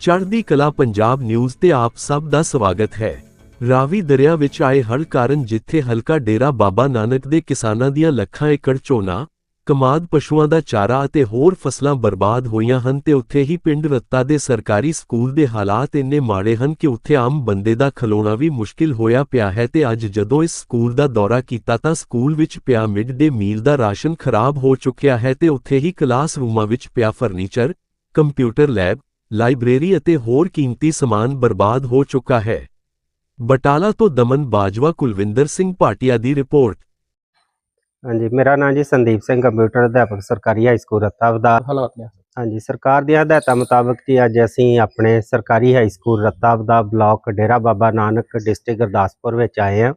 ਚੜ੍ਹਦੀ ਕਲਾ ਪੰਜਾਬ ਨਿਊਜ਼ ਤੇ ਆਪ ਸਭ ਦਾ ਸਵਾਗਤ ਹੈ। ਰਾਵੀ ਦਰਿਆ ਵਿੱਚ ਆਏ ਹੜ੍ਹ ਕਾਰਨ ਜਿੱਥੇ ਹਲਕਾ ਡੇਰਾ ਬਾਬਾ ਨਾਨਕ ਦੇ ਕਿਸਾਨਾਂ ਦੀਆਂ ਲੱਖਾਂ ਏਕੜ ਝੋਨਾ, ਕਮਾਦ ਪਸ਼ੂਆਂ ਦਾ ਚਾਰਾ ਅਤੇ ਹੋਰ ਫਸਲਾਂ ਬਰਬਾਦ ਹੋਈਆਂ ਹਨ ਤੇ ਉੱਥੇ ਹੀ ਪਿੰਡ ਰੱਤਾ ਦੇ ਸਰਕਾਰੀ ਸਕੂਲ ਦੇ ਹਾਲਾਤ ਇੰਨੇ ਮਾੜੇ ਹਨ ਕਿ ਉੱਥੇ ਆਮ ਬੰਦੇ ਦਾ ਖਲੋਣਾ ਵੀ ਮੁਸ਼ਕਿਲ ਹੋਇਆ ਪਿਆ ਹੈ ਤੇ ਅੱਜ ਜਦੋਂ ਇਸ ਸਕੂਲ ਦਾ ਦੌਰਾ ਕੀਤਾ ਤਾਂ ਸਕੂਲ ਵਿੱਚ ਪਿਆ ਮਿਡ ਡੇ ਮੀਲ ਦਾ ਰਾਸ਼ਨ ਖਰਾਬ ਹੋ ਚੁੱਕਿਆ ਹੈ ਤੇ ਉੱਥੇ ਹੀ ਕਲਾਸ ਰੂਮਾਂ ਵਿੱਚ ਪਿਆ ਫਰਨੀਚਰ, ਕੰਪਿਊਟਰ ਲੈਬ ਲਾਇਬ੍ਰੇਰੀ ਅਤੇ ਹੋਰ ਕੀਮਤੀ ਸਮਾਨ ਬਰਬਾਦ ਹੋ ਚੁੱਕਾ ਹੈ। ਬਟਾਲਾ ਤੋਂ ਦਮਨ ਬਾਜਵਾ ਕੁਲਵਿੰਦਰ ਸਿੰਘ ਭਾਟੀਆ ਦੀ ਰਿਪੋਰਟ। ਹਾਂਜੀ ਮੇਰਾ ਨਾਮ ਜੀ ਸੰਦੀਪ ਸਿੰਘ ਕੰਪਿਊਟਰ ਅਧਿਆਪਕ ਸਰਕਾਰੀ ਹਾਈ ਸਕੂਲ ਰੱਤਾਵਦਾ ਹਾਲਾਤ ਨੇ। ਹਾਂਜੀ ਸਰਕਾਰ ਦੀਆਂ ਹਦਾਇਤਾਂ ਮੁਤਾਬਕ ਜੀ ਅੱਜ ਅਸੀਂ ਆਪਣੇ ਸਰਕਾਰੀ high school Rattawada block Dera Baba Nanak district Gurdaspur ਵਿੱਚ ਆਏ ਹਾਂ।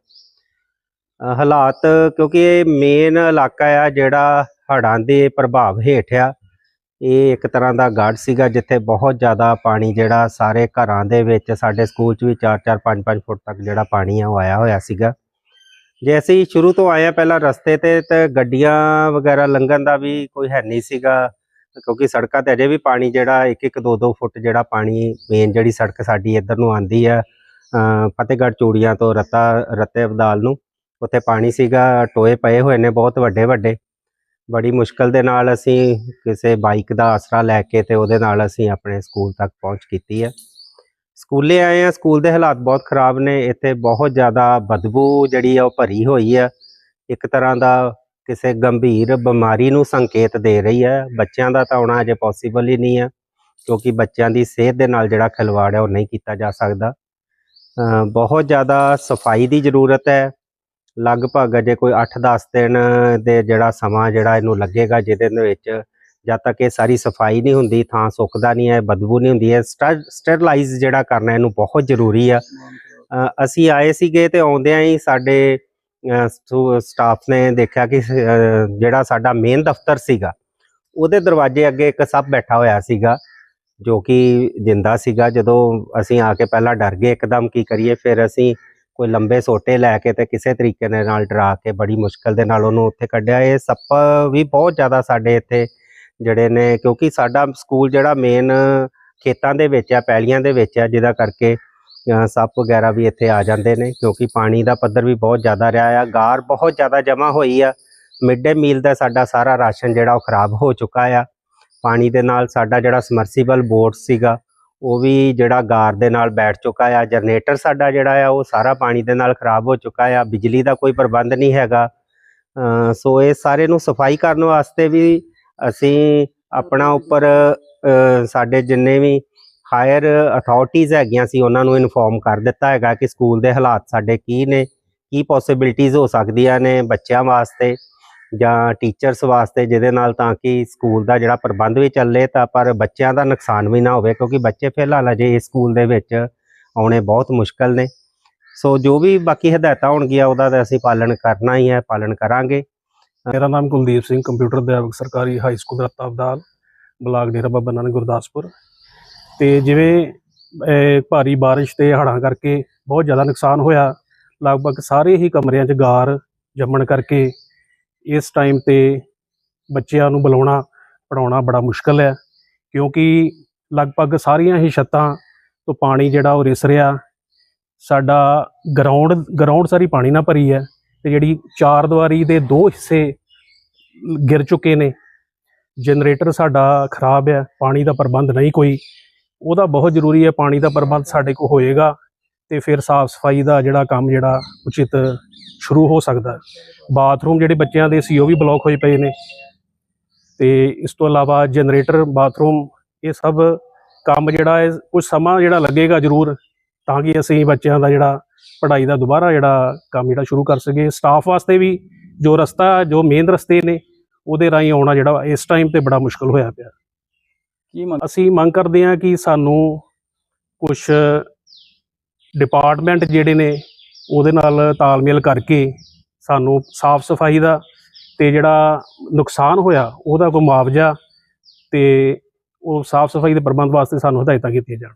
ਹਾਲਾਤ ਕਿਉਂਕਿ ਇਹ ਮੇਨ ਇਲਾਕਾ ਆ ਜਿਹੜਾ ਹੜ੍ਹਾਂ ਦੇ ਪ੍ਰਭਾਵ ਹੇਠ ਆ। ਇਹ ਇੱਕ ਤਰ੍ਹਾਂ ਦਾ ਗੜ ਸੀਗਾ ਜਿੱਥੇ ਬਹੁਤ ਜ਼ਿਆਦਾ ਪਾਣੀ ਜਿਹੜਾ ਸਾਰੇ ਘਰਾਂ ਦੇ ਵਿੱਚ, ਸਾਡੇ ਸਕੂਲ 'ਚ ਵੀ 4-4 5-5 ਫੁੱਟ ਤੱਕ ਜਿਹੜਾ ਪਾਣੀ ਆ ਉਹ ਆਇਆ ਹੋਇਆ ਸੀਗਾ। ਜੇ ਅਸੀਂ ਸ਼ੁਰੂ ਤੋਂ ਆਏ ਆ ਪਹਿਲਾਂ ਰਸਤੇ ਤੇ ਤੇ ਗੱਡੀਆਂ ਵਗੈਰਾ ਲੰਘਣ ਦਾ ਵੀ ਕੋਈ ਹੈ ਨਹੀਂ ਸੀਗਾ, ਕਿਉਂਕਿ ਸੜਕਾਂ ਤੇ ਅਜੇ ਵੀ ਪਾਣੀ ਜਿਹੜਾ 1-1 2-2 ਫੁੱਟ ਜਿਹੜਾ ਪਾਣੀ ਮੇਨ ਜਿਹੜੀ ਸੜਕ ਸਾਡੀ ਇੱਧਰ ਨੂੰ ਆਂਦੀ ਆ ਫਤਿਹਗੜ੍ਹ ਚੂੜੀਆਂ ਤੋਂ ਰਤਾ, ਰਤੇ ਅਬਦਾਲ ਨੂੰ, ਉੱਥੇ ਪਾਣੀ ਸੀਗਾ, ਟੋਏ ਪਏ ਹੋਏ ਨੇ ਬਹੁਤ ਵੱਡੇ ਵੱਡੇ ਬੜੀ ਮੁਸ਼ਕਲ ਦੇ ਨਾਲ ਅਸੀਂ ਕਿਸੇ ਬਾਈਕ ਦਾ ਆਸਰਾ ਲੈ ਕੇ ਤੇ ਉਹਦੇ ਨਾਲ ਅਸੀਂ ਆਪਣੇ ਸਕੂਲ ਤੱਕ ਪਹੁੰਚ ਕੀਤੀ ਹੈ ਸਕੂਲੇ ਆਏ ਆ, ਸਕੂਲ ਦੇ ਹਾਲਾਤ ਬਹੁਤ ਖਰਾਬ ਨੇ, ਇੱਥੇ ਬਹੁਤ ਜ਼ਿਆਦਾ ਬਦਬੂ ਜਿਹੜੀ ਆ ਉਹ ਭਰੀ ਹੋਈ ਹੈ ਇੱਕ ਤਰ੍ਹਾਂ ਦਾ ਕਿਸੇ ਗੰਭੀਰ ਬਿਮਾਰੀ ਨੂੰ ਸੰਕੇਤ ਦੇ ਰਹੀ ਹੈ ਬੱਚਿਆਂ ਦਾ ਤਾਂ ਆਉਣਾ ਅਜੇ ਪੋਸੀਬਲ ਹੀ ਨਹੀਂ ਹੈ ਕਿਉਂਕਿ ਬੱਚਿਆਂ ਦੀ ਸਿਹਤ ਦੇ ਨਾਲ ਜਿਹੜਾ ਖਿਲਵਾੜ ਹੈ ਉਹ ਨਹੀਂ ਕੀਤਾ ਜਾ ਸਕਦਾ। ਬਹੁਤ ਜ਼ਿਆਦਾ ਸਫ਼ਾਈ ਦੀ ਜ਼ਰੂਰਤ ਹੈ। ਲਗਭਗ ਅਜੇ ਕੋਈ 8-10 ਦਿਨ ਦੇ ਜਿਹੜਾ ਸਮਾਂ ਜਿਹੜਾ ਇਹਨੂੰ ਲੱਗੇਗਾ ਜਿਹਦੇ ਵਿੱਚ ਜਦ ਤੱਕ ਇਹ ਸਾਰੀ ਸਫ਼ਾਈ ਨਹੀਂ ਹੁੰਦੀ, ਥਾਂ ਸੁੱਕਦਾ ਨਹੀਂ ਹੈ, ਬਦਬੂ ਨਹੀਂ ਹੁੰਦੀ ਹੈ ਸਟਰਲਾਈਜ਼ ਜਿਹੜਾ ਕਰਨਾ ਇਹਨੂੰ ਬਹੁਤ ਜ਼ਰੂਰੀ ਆ। ਅਸੀਂ ਆਏ ਸੀਗੇ ਤੇ ਆਉਂਦਿਆਂ ਹੀ ਸਾਡੇ ਸਟਾਫ ਨੇ ਦੇਖਿਆ ਕਿ ਜਿਹੜਾ ਸਾਡਾ ਮੇਨ ਦਫ਼ਤਰ ਸੀਗਾ, ਉਹਦੇ ਦਰਵਾਜ਼ੇ ਅੱਗੇ ਇੱਕ ਸੱਪ ਬੈਠਾ ਹੋਇਆ ਸੀਗਾ, ਜੋ ਕਿ ਜਿੰਦਾ ਸੀਗਾ। ਜਦੋਂ ਅਸੀਂ ਆ ਕੇ ਪਹਿਲਾਂ ਡਰ ਗਏ, ਇੱਕਦਮ ਕੀ ਕਰੀਏ, ਫਿਰ ਅਸੀਂ ਕੋਈ ਲੰਬੇ ਸੋਟੇ ਲੈ ਕੇ ਤੇ ਕਿਸੇ ਤਰੀਕੇ ਦੇ ਨਾਲ ਡਰਾ ਕੇ ਬੜੀ ਮੁਸ਼ਕਲ ਦੇ ਨਾਲ ਉਹਨੂੰ ਉੱਥੇ ਕੱਢਿਆ। ਇਹ ਸੱਪ ਵੀ ਬਹੁਤ ਜ਼ਿਆਦਾ ਸਾਡੇ ਇੱਥੇ ਜਿਹੜੇ ਨੇ, ਕਿਉਂਕਿ ਸਾਡਾ ਸਕੂਲ ਜਿਹੜਾ ਮੇਨ ਖੇਤਾਂ ਦੇ ਵਿੱਚ ਆ, ਪੈਲੀਆਂ ਦੇ ਵਿੱਚ ਆ, ਜਿਹਦਾ ਕਰਕੇ ਸੱਪ ਵਗੈਰਾ ਵੀ ਇੱਥੇ ਆ ਜਾਂਦੇ ਨੇ, ਕਿਉਂਕਿ ਪਾਣੀ ਦਾ ਪੱਧਰ ਵੀ ਬਹੁਤ ਜ਼ਿਆਦਾ ਰਿਹਾ ਆ, ਗਾਰ ਬਹੁਤ ਜ਼ਿਆਦਾ ਜਮ੍ਹਾਂ ਹੋਈ ਆ। ਮਿਡ ਡੇ ਮੀਲ ਦਾ ਸਾਡਾ ਸਾਰਾ ਰਾਸ਼ਨ ਜਿਹੜਾ ਉਹ ਖਰਾਬ ਹੋ ਚੁੱਕਾ ਆ। ਪਾਣੀ ਦੇ ਨਾਲ ਸਾਡਾ ਜਿਹੜਾ ਸਮਰਸੀਬਲ ਬੋਰਡ ਸੀਗਾ ਉਹ ਵੀ ਜਿਹੜਾ ਗਾਰ ਦੇ ਨਾਲ ਬੈਠ ਚੁੱਕਾ ਆ, ਜਨਰੇਟਰ ਸਾਡਾ ਜਿਹੜਾ ਆ, ਉਹ ਸਾਰਾ ਪਾਣੀ ਦੇ ਨਾਲ ਖਰਾਬ ਹੋ ਚੁੱਕਾ ਆ, ਬਿਜਲੀ ਦਾ ਕੋਈ ਪ੍ਰਬੰਧ ਨਹੀਂ ਹੈਗਾ। ਸੋ ਇਹ ਸਾਰੇ ਨੂੰ ਸਫ਼ਾਈ ਕਰਨ ਵਾਸਤੇ ਵੀ ਅਸੀਂ ਆਪਣਾ ਉੱਪਰ ਸਾਡੇ ਜਿੰਨੇ ਵੀ ਹਾਇਰ ਅਥਾਰਟੀਆਂ ਹੈਗੀਆਂ ਸੀ, ਉਹਨਾਂ ਨੂੰ ਇਨਫੋਰਮ ਕਰ ਦਿੱਤਾ ਹੈਗਾ ਕਿ ਸਕੂਲ ਦੇ ਹਾਲਾਤ ਸਾਡੇ ਕੀ ਨੇ, ਕੀ ਪੋਸਿਬਿਲਿਟੀਆਂ ਹੋ ਸਕਦੀਆਂ ਨੇ ਬੱਚਿਆਂ ਵਾਸਤੇ। ਜਾਂ ਟੀਚਰਸ ਵਾਸਤੇ ਜਿਹਦੇ ਨਾਲ ਤਾਂ ਕਿ ਸਕੂਲ ਦਾ ਜਿਹੜਾ ਪ੍ਰਬੰਧ ਵੀ ਚੱਲੇ ਤਾਂ ਪਰ ਬੱਚਿਆਂ ਦਾ ਨੁਕਸਾਨ ਵੀ ਨਾ ਹੋਵੇ, ਕਿਉਂਕਿ ਬੱਚੇ ਫਿਲਹਾਲ ਅਜੇ ਇਸ ਸਕੂਲ ਦੇ ਵਿੱਚ ਆਉਣੇ ਬਹੁਤ ਮੁਸ਼ਕਲ ਨੇ। ਸੋ ਜੋ ਵੀ ਬਾਕੀ ਹਦਾਇਤਾਂ ਹੋਣਗੀਆਂ, ਉਹਦਾ ਤਾਂ ਅਸੀਂ ਪਾਲਣ ਕਰਨਾ ਹੀ ਹੈ, ਪਾਲਣ ਕਰਾਂਗੇ। ਮੇਰਾ ਨਾਮ ਕੁਲਦੀਪ ਸਿੰਘ ਕੰਪਿਊਟਰ ਅਧਿਆਪਕ, ਸਰਕਾਰੀ ਹਾਈ ਸਕੂਲ ਰਤਾਬਦਾਲ ਬਲਾਕ ਡੇਰਾ ਬਾਬਾ ਨਾਨਕ ਗੁਰਦਾਸਪੁਰ। ਤੇ ਜਿਵੇਂ ਭਾਰੀ ਬਾਰਿਸ਼ ਤੇ ਹੜ੍ਹਾਂ ਕਰਕੇ ਬਹੁਤ ਜ਼ਿਆਦਾ ਨੁਕਸਾਨ ਹੋਇਆ, ਲਗਭਗ ਸਾਰੇ ਹੀ ਕਮਰਿਆਂ 'ਚ ਗਾਰ ਜੰਮਣ ਕਰਕੇ ਇਸ ਟਾਈਮ ਤੇ ਬੱਚਿਆਂ ਨੂੰ ਬੁਲਾਉਣਾ ਪੜਾਉਣਾ ਬੜਾ ਮੁਸ਼ਕਲ ਹੈ, ਕਿਉਂਕਿ ਲਗਭਗ ਸਾਰੀਆਂ ਹੀ ਛੱਤਾਂ ਤੋਂ ਪਾਣੀ ਜਿਹੜਾ ਉਹ ਰਿਸ ਰਿਹਾ। ਸਾਡਾ ਗਰਾਊਂਡ ਗਰਾਊਂਡ ਸਾਰੀ ਪਾਣੀ ਨਾਲ ਭਰੀ ਹੈ ਤੇ ਜਿਹੜੀ ਚਾਰ ਦੀਵਾਰੀ ਦੇ ਦੋ ਹਿੱਸੇ ਗਿਰ ਚੁੱਕੇ ਨੇ। ਜਨਰੇਟਰ ਸਾਡਾ ਖਰਾਬ ਹੈ, ਪਾਣੀ ਦਾ ਪ੍ਰਬੰਧ ਨਹੀਂ ਕੋਈ। ਉਹਦਾ ਬਹੁਤ ਜ਼ਰੂਰੀ ਹੈ, ਪਾਣੀ ਦਾ ਪ੍ਰਬੰਧ ਸਾਡੇ ਕੋਲ ਹੋਏਗਾ ਤੇ ਫਿਰ ਸਾਫ਼ ਸਫ਼ਾਈ ਦਾ ਜਿਹੜਾ ਕੰਮ ਜਿਹੜਾ ਉਚਿਤ ਸ਼ੁਰੂ ਹੋ ਸਕਦਾ। ਬਾਥਰੂਮ ਜਿਹੜੇ ਬੱਚਿਆਂ ਦੇ ਸੀ ਉਹ ਵੀ ਬਲੌਕ ਹੋਏ ਪਏ ਨੇ। ਤੇ ਇਸ ਤੋਂ ਇਲਾਵਾ ਜਨਰੇਟਰ ਬਾਥਰੂਮ ਇਹ ਸਭ ਕੰਮ ਜਿਹੜਾ ਹੈ ਕੁਝ ਸਮਾਂ ਜਿਹੜਾ ਲੱਗੇਗਾ ਜ਼ਰੂਰ ਤਾਂ ਕਿ ਅਸੀਂ ਬੱਚਿਆਂ ਦਾ ਜਿਹੜਾ ਪੜ੍ਹਾਈ ਦਾ ਦੁਬਾਰਾ ਜਿਹੜਾ ਕੰਮ ਜਿਹੜਾ ਸ਼ੁਰੂ ਕਰ ਸਕੇ ਸਟਾਫ ਵਾਸਤੇ ਵੀ ਜੋ ਰਸਤਾ ਜੋ ਮੇਨ ਰਸਤੇ ਨੇ ਉਹਦੇ ਰਾਹੀਂ ਆਉਣਾ ਜਿਹੜਾ ਇਸ ਟਾਈਮ ਤੇ ਬੜਾ ਮੁਸ਼ਕਲ ਹੋਇਆ ਪਿਆ। ਕੀ ਮੰਗ ਅਸੀਂ ਮੰਗ ਕਰਦੇ ਹਾਂ ਕਿ ਸਾਨੂੰ ਕੁਝ ਡਿਪਾਰਟਮੈਂਟ ਜਿਹੜੇ ਨੇ ਉਹਦੇ ਨਾਲ ਤਾਲਮੇਲ ਕਰਕੇ ਸਾਨੂੰ ਸਾਫ਼ ਸਫ਼ਾਈ ਦਾ ਤੇ ਜਿਹੜਾ ਨੁਕਸਾਨ ਹੋਇਆ, ਉਹਦਾ ਕੋਈ ਮੁਆਵਜ਼ਾ ਤੇ ਉਹ ਸਾਫ਼ ਸਫ਼ਾਈ ਦੇ ਪ੍ਰਬੰਧ ਵਾਸਤੇ ਸਾਨੂੰ ਹਦਾਇਤਾਂ ਕੀਤੀਆਂ ਜਾਣ।